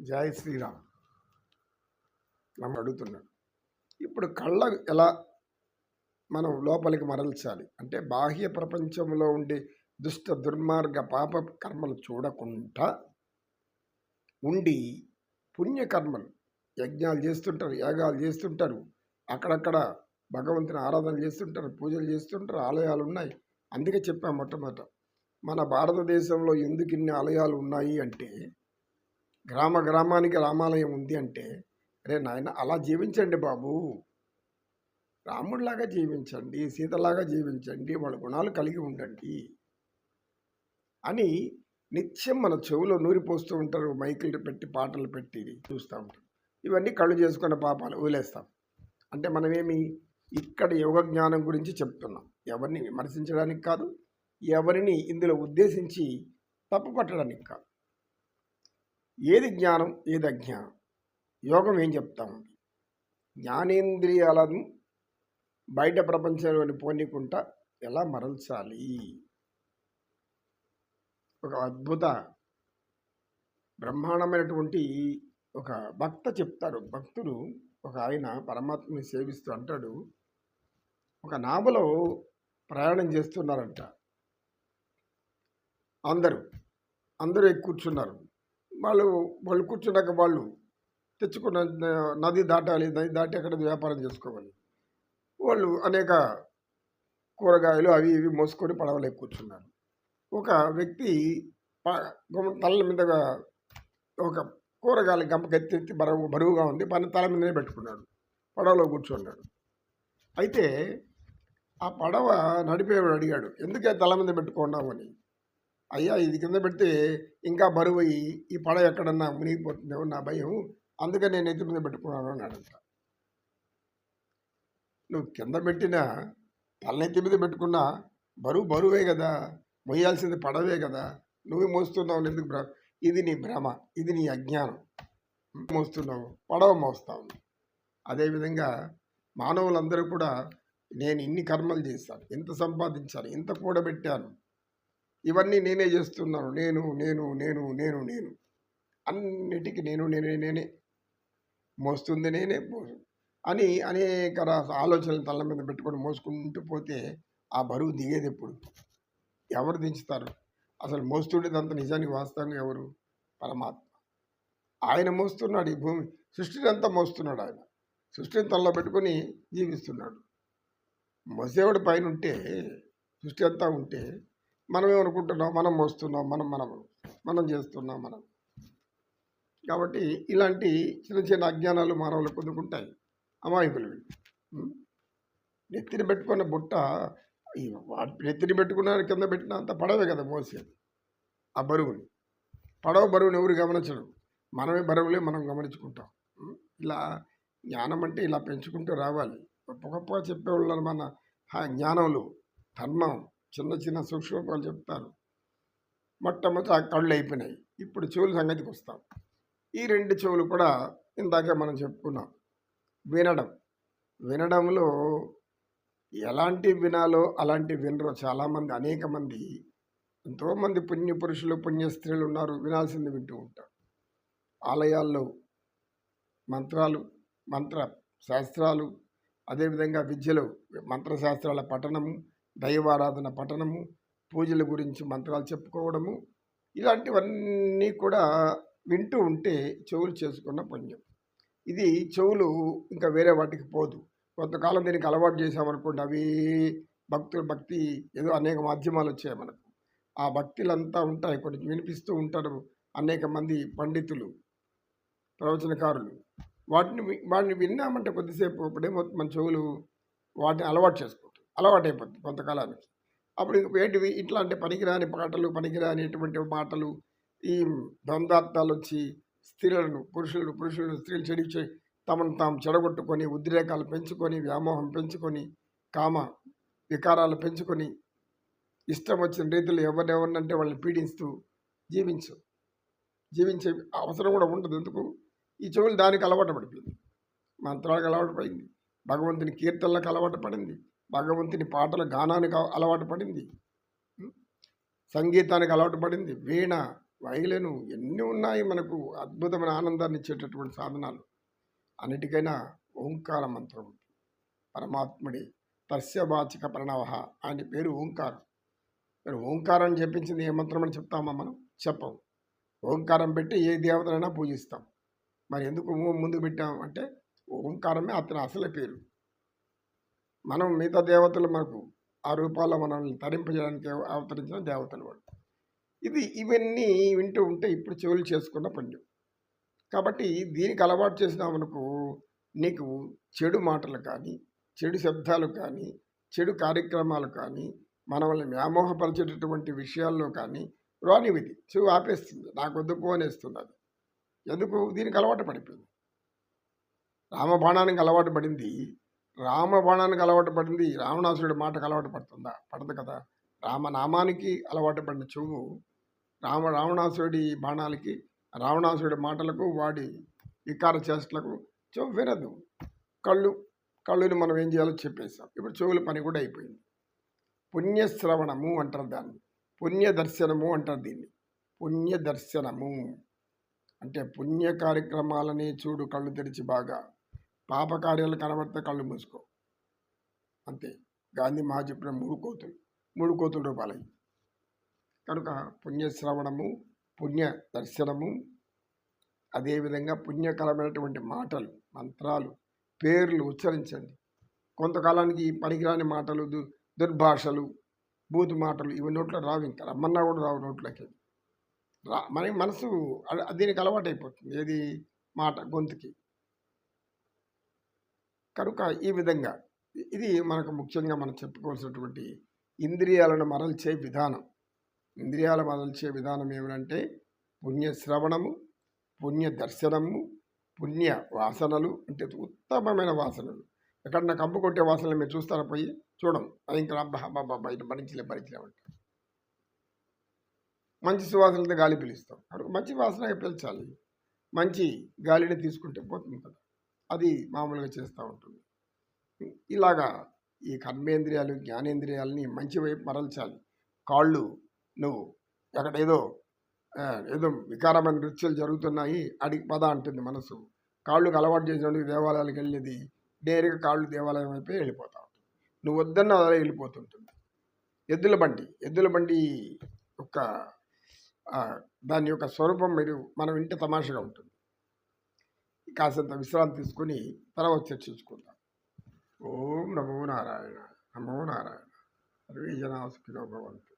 జై శ్రీరామ్ నమ్మ అడుగుతున్నాడు. ఇప్పుడు కళ్ళ ఎలా మనం లోపలికి మరల్చాలి? అంటే బాహ్య ప్రపంచంలో ఉండే దుష్ట దుర్మార్గ పాప కర్మలు చూడకుండా ఉండి పుణ్యకర్మలు యజ్ఞాలు చేస్తుంటారు యాగాలు చేస్తుంటారు అక్కడక్కడ భగవంతుని ఆరాధన చేస్తుంటారు పూజలు చేస్తుంటారు ఆలయాలు ఉన్నాయి. అందుకే చెప్పాం మొట్టమొదట. మన భారతదేశంలో ఎందుకు ఇన్ని ఆలయాలు ఉన్నాయి అంటే గ్రామ గ్రామానికి రామాలయం ఉంది అంటే అరే నాయన అలా జీవించండి బాబు. రాముడిలాగా జీవించండి సీతలాగా జీవించండి వాళ్ళ గుణాలు కలిగి ఉండండి అని నిత్యం మన చెవులో నూరిపోస్తూ ఉంటారు మైకులు పెట్టి పాటలు పెట్టి చూస్తూ ఉంటారు. ఇవన్నీ కళ్ళు చేసుకున్న పాపాలు వదిలేస్తాం. అంటే మనమేమి ఇక్కడ యోగ జ్ఞానం గురించి చెప్తున్నాం. ఎవరిని విమర్శించడానికి కాదు ఎవరిని ఇందులో ఉద్దేశించి తప్పు పట్టడానికి కాదు. ఏది జ్ఞానం ఏది అజ్ఞానం? యోగం ఏం చెప్తా? ఉంది జ్ఞానేంద్రియాలను బయట ప్రపంచంలోని పోనీకుంటా ఎలా మరల్చాలి? ఒక అద్భుత బ్రహ్మాండమైనటువంటి ఒక భక్త చెప్తాడు భక్తుడు ఒక ఆయన పరమాత్మని సేవిస్తూ అంటాడు. ఒక నావలో ప్రయాణం చేస్తున్నారంట. అందరూ అందరూ కూర్చున్నారు. వాళ్ళు వాళ్ళు కూర్చున్నాక వాళ్ళు తెచ్చుకున్న నది దాటాలి నది దాటి అక్కడ వ్యాపారం చేసుకోవాలి. వాళ్ళు అనేక కూరగాయలు అవి ఇవి మోసుకొని పడవలు కూర్చున్నారు. ఒక వ్యక్తి తల మీదగా ఒక కూరగాయల గంపకెత్తి ఎత్తి బరువు బరువుగా ఉంది పని తల మీదనే పెట్టుకున్నాడు పడవలో కూర్చున్నాడు. అయితే ఆ పడవ నడిపేవాడు అడిగాడు ఎందుకే తల మీద పెట్టుకున్నావు? అని. అయ్యా ఇది కింద పెడితే ఇంకా బరువు అయ్యి ఈ పడవ ఎక్కడన్నా మునిగిపోతుందేమో నా భయం. అందుకే నేను ఎత్తి మీద పెట్టుకున్నాను అడుగుతా. నువ్వు కింద పెట్టిన తలనెత్తి మీద పెట్టుకున్నా బరువు బరువే కదా. మొయ్యాల్సింది పడవే కదా. నువ్వే మోస్తున్నావు ఎందుకు భ్రమ? ఇది నీ భ్రమ ఇది నీ అజ్ఞానం. మోస్తున్నావు పడవ మోస్తావు అదేవిధంగా మానవులందరూ కూడా నేను ఇన్ని కర్మలు చేశాను ఇంత సంపాదించాను ఇంత కూడబెట్టాను ఇవన్నీ నేనే చేస్తున్నాను. నేను నేను నేను నేను నేను. అన్నిటికీ నేను నేనే నేనే. మోస్తుంది నేనే అని అనేక ఆలోచనలు తల మీద పెట్టుకొని మోసుకుంటూ పోతే ఆ బరువు దిగేది ఎప్పుడు? ఎవరు దించుతారు? అసలు మోస్తుండేదంతా నిజానికి వాస్తవంగా ఎవరు? పరమాత్మ. ఆయన మోస్తున్నాడు ఈ భూమి. సృష్టిని అంతా మోస్తున్నాడు ఆయన. సృష్టిని తనలో పెట్టుకొని జీవిస్తున్నాడు. మోసేవాడు పైన ఉంటే సృష్టి అంతా ఉంటే మనం ఏమనుకుంటున్నాం మనం మోస్తున్నాం. మనం మనం మనం చేస్తున్నాం మనం. కాబట్టి ఇలాంటి చిన్న చిన్న అజ్ఞానాలు మానవులు పొందుకుంటాయి. అమాయకులు నెత్తిని పెట్టుకున్న బుట్ట నెత్తిని వాటి పెట్టుకున్న కింద పెట్టిన అంత పడవే కదా మోసేది. ఆ బరువుని. పడవ బరువుని ఎవరు గమనించరు. మనమే బరువులే మనం గమనించుకుంటాం. ఇలా జ్ఞానం అంటే ఇలా పెంచుకుంటూ రావాలి. గొప్ప గొప్పగా చెప్పేవాళ్ళు మన జ్ఞానంలో ధర్మం చిన్న చిన్న సూక్ష్మపాలు చెప్తారు. మొట్టమొదటి ఆ కళ్ళు అయిపోయినాయి. ఇప్పుడు చెవుల సంగతికి వస్తాం. ఈ రెండు చెవులు కూడా ఇందాక మనం చెప్పుకున్నాం. వినడం. వినడంలో ఎలాంటి వినాలో అలాంటి వినరు. చాలామంది అనేక మంది ఎంతోమంది పుణ్య పురుషులు పుణ్య స్త్రీలు ఉన్నారు. వినాల్సింది వింటూ ఉంటారు. ఆలయాల్లో మంత్రాలు మంత్ర శాస్త్రాలు అదేవిధంగా విద్యలో మంత్రశాస్త్రాల పఠనము దైవారాధన పఠనము పూజల గురించి మంత్రాలు చెప్పుకోవడము ఇలాంటివన్నీ కూడా వింటూ ఉంటే చెవులు చేసుకున్న పుణ్యం. ఇది చెవులు ఇంకా వేరే వాటికి పోదు. కొంతకాలం దీనికి అలవాటు చేసామనుకోండి అవి భక్తులు భక్తి ఏదో అనేక మాధ్యమాలు వచ్చాయి మనకు. ఆ భక్తులంతా ఉంటాయి కొన్ని వినిపిస్తూ ఉంటారు అనేక మంది పండితులు ప్రవచనకారులు. వాటిని వాటిని విన్నామంటే కొద్దిసేపు అప్పుడేమో మన చెవులు వాటిని అలవాటు చేసుకో అలవాటైపోతుంది కొంతకాలానికి. అప్పుడు ఏంటివి ఇట్లాంటి పనికిరాని పాటలు పనికిరానిటువంటి మాటలు ఈ ద్వంద్వార్థాలు వచ్చి స్త్రీలను పురుషులను పురుషులను స్త్రీలు చెడి తమను తాము చెడగొట్టుకొని ఉద్రేకాలు పెంచుకొని వ్యామోహం పెంచుకొని కామ వికారాలు పెంచుకొని ఇష్టం వచ్చిన రీతిలో ఎవరినెవరినంటే వాళ్ళని పీడిస్తూ జీవించు జీవించే అవసరం కూడా ఉండదు. ఎందుకు? ఈ చెవులు దానికి అలవాటు పడిపోయింది. మంత్రాలకు అలవాటు పడింది. భగవంతుని కీర్తనలకు అలవాటు పడింది. భగవంతుని పాటల గానానికి అలవాటు పడింది. సంగీతానికి అలవాటు పడింది. వీణ వైలెను ఎన్ని ఉన్నాయి మనకు అద్భుతమైన ఆనందాన్ని ఇచ్చేటటువంటి సాధనాలు. అన్నిటికైనా ఓంకార మంత్రం. పరమాత్ముడి తస్యవాచిక ప్రణవ ఆయన పేరు ఓంకారం. మరి ఓంకారం చెప్పించింది ఏ మంత్రం అని చెప్తామా మనం? చెప్పం. ఓంకారం పెట్టి ఏ దేవతనైనా పూజిస్తాం. మరి ఎందుకు ముందు పెట్టాం అంటే ఓంకారమే అతని అసలు పేరు. మనం మిగతా దేవతలు మనకు ఆ రూపాల్లో మనల్ని తరింపజేయడానికి అవతరించిన దేవతలు వాడు ఇది ఇవన్నీ వింటూ ఉంటే ఇప్పుడు చెవులు చేసుకున్న పుణ్యం కాబట్టి దీనికి అలవాటు చేసినామనుకో నీకు చెడు మాటలు కానీ చెడు శబ్దాలు కానీ చెడు కార్యక్రమాలు కానీ మనల్ని వ్యామోహపరిచేటటువంటి విషయాల్లో కానీ రానివిది చెవు ఆపేస్తుంది. నాకు వద్దు పోనేస్తుంది అది ఎందుకు? దీనికి అలవాటు పడిపోయింది. రామబాణానికి అలవాటు పడింది. రామబాణానికి అలవాటు పడింది. రావణాసురుడి మాటకు అలవాటు పడుతుందా? పడదు కదా. రామనామానికి అలవాటు పడిన చెవు రామ రావణాసురుడి బాణాలకి రావణాసురుడి మాటలకు వాడి వికార చేష్టలకు చెవు వినదు కళ్ళు కళ్ళుని మనం ఏం చేయాలో చెప్పేసాం ఇప్పుడు చెవుల పని కూడా అయిపోయింది. పుణ్యశ్రవణము అంటారు దాన్ని. పుణ్య దర్శనము అంటారు దీన్ని. పుణ్య దర్శనము అంటే పుణ్య కార్యక్రమాలని చూడు కళ్ళు తెరిచి బాగా. పాపకార్యాలు కనబడితే కళ్ళు మూసుకో. అంతే. గాంధీ మహా చెప్పిన మూడు కోతులు మూడు కోతుల రూపాయలు కనుక పుణ్యశ్రవణము పుణ్య దర్శనము అదేవిధంగా పుణ్యకరమైనటువంటి మాటలు మంత్రాలు పేర్లు ఉచ్చరించండి. కొంతకాలానికి పనికిరాని మాటలు దు దుర్భాషలు బూతు మాటలు ఇవి నోట్లో రావు ఇంకా. రమ్మన్నా కూడా రావు నోట్లోకి. రా మన మనసు దీనికి అలవాటు అయిపోతుంది ఏది మాట గొంతుకి. కనుక ఈ విధంగా ఇది మనకు ముఖ్యంగా మనం చెప్పుకోవాల్సినటువంటి ఇంద్రియాలను మరల్చే విధానం. ఇంద్రియాల మరల్చే విధానం ఏమిటంటే పుణ్య శ్రవణము పుణ్య దర్శనము పుణ్య వాసనలు అంటే ఉత్తమమైన వాసనలు. ఎక్కడన్నా కంపు కొట్టే వాసనలు మీరు చూస్తారా పోయి? చూడం. అది ఇంకా అబ్బా అబ్బా బయట భరించలే భరించలే మంచి సువాసనలతో గాలి పిలుస్తాం. మంచి వాసన పిలిచాలి. మంచి గాలిని తీసుకుంటే పోతుంది కదా అది మామూలుగా చేస్తూ ఉంటుంది. ఇలాగా ఈ కర్మేంద్రియాలు జ్ఞానేంద్రియాలని మంచి వైపు మరల్చాలి. కాళ్ళు నువ్వు ఎక్కడేదో ఏదో ఏదో వికారమైన నృత్యాలు జరుగుతున్నాయి అడిగి పద అంటుంది మనసు. కాళ్ళకు అలవాటు చేసినందుకు దేవాలయాలకు వెళ్ళేది నేరుగా కాళ్ళు దేవాలయం వైపే వెళ్ళిపోతా ఉంటుంది. నువ్వు వద్దన్న అలా వెళ్ళిపోతుంటుంది. ఎద్దుల బండి ఎద్దుల బండి యొక్క దాని యొక్క స్వరూపం మీరు మనం ఇంటి తమాషగా ఉంటుంది. కాసంత విశ్రాంతి తీసుకొని తర్వాత చర్చించుకుందాం. ఓం నమో నారాయణ నమో నారాయణ. సర్వే జనా సుఖినో భవంతు.